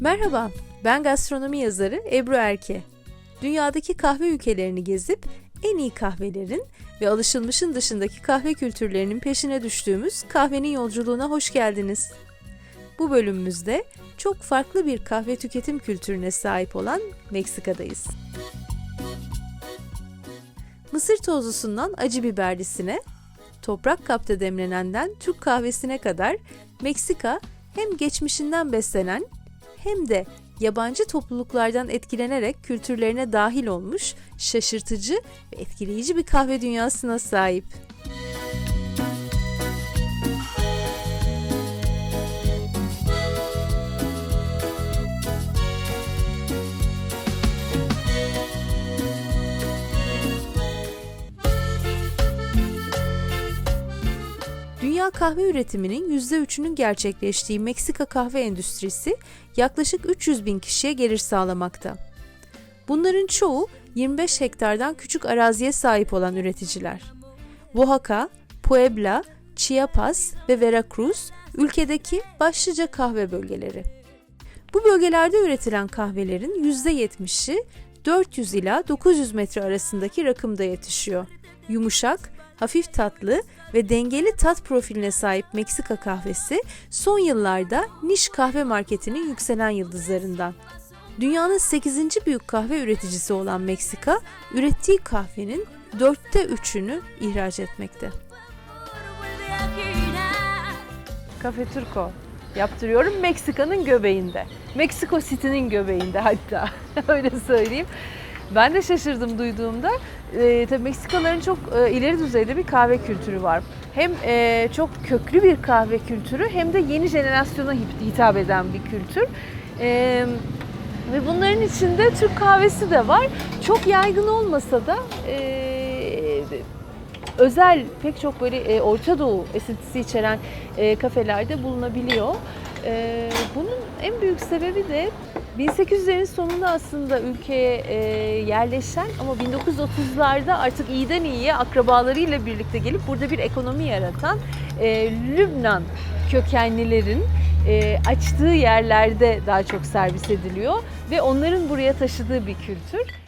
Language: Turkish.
Merhaba, ben gastronomi yazarı Ebru Erke. Dünyadaki kahve ülkelerini gezip en iyi kahvelerin ve alışılmışın dışındaki kahve kültürlerinin peşine düştüğümüz kahvenin yolculuğuna hoş geldiniz. Bu bölümümüzde çok farklı bir kahve tüketim kültürüne sahip olan Meksika'dayız. Mısır tozlusundan acı biberlisine, toprak kapta demlenenden Türk kahvesine kadar Meksika hem geçmişinden beslenen hem de yabancı topluluklardan etkilenerek kültürlerine dahil olmuş şaşırtıcı ve etkileyici bir kahve dünyasına sahip. Dünya kahve üretiminin %3'ünün gerçekleştiği Meksika kahve endüstrisi yaklaşık 300 bin kişiye gelir sağlamakta. Bunların çoğu 25 hektardan küçük araziye sahip olan üreticiler. Oaxaca, Puebla, Chiapas ve Veracruz ülkedeki başlıca kahve bölgeleri. Bu bölgelerde üretilen kahvelerin %70'i 400 ila 900 metre arasındaki rakımda yetişiyor. Yumuşak, hafif tatlı ve dengeli tat profiline sahip Meksika kahvesi son yıllarda niş kahve marketinin yükselen yıldızlarından. Dünyanın 8. büyük kahve üreticisi olan Meksika, ürettiği kahvenin dörtte üçünü ihraç etmekte. Cafe Turco yaptırıyorum Meksika'nın göbeğinde. Meksiko City'nin göbeğinde hatta öyle söyleyeyim. Ben de şaşırdım duyduğumda. E, tabii Meksikalıların çok e, ileri düzeyde bir kahve kültürü var. Hem e, çok köklü bir kahve kültürü hem de yeni jenerasyona hit- hitap eden bir kültür. E, ve bunların içinde Türk kahvesi de var. Çok yaygın olmasa da e, özel pek çok böyle e, Orta Doğu esintisi içeren e, kafelerde bulunabiliyor. E, bunun en büyük sebebi de 1800'lerin sonunda aslında ülkeye e, yerleşen ama 1930'larda artık iyiden iyiye akrabalarıyla birlikte gelip burada bir ekonomi yaratan e, Lübnan kökenlilerin e, açtığı yerlerde daha çok servis ediliyor ve onların buraya taşıdığı bir kültür.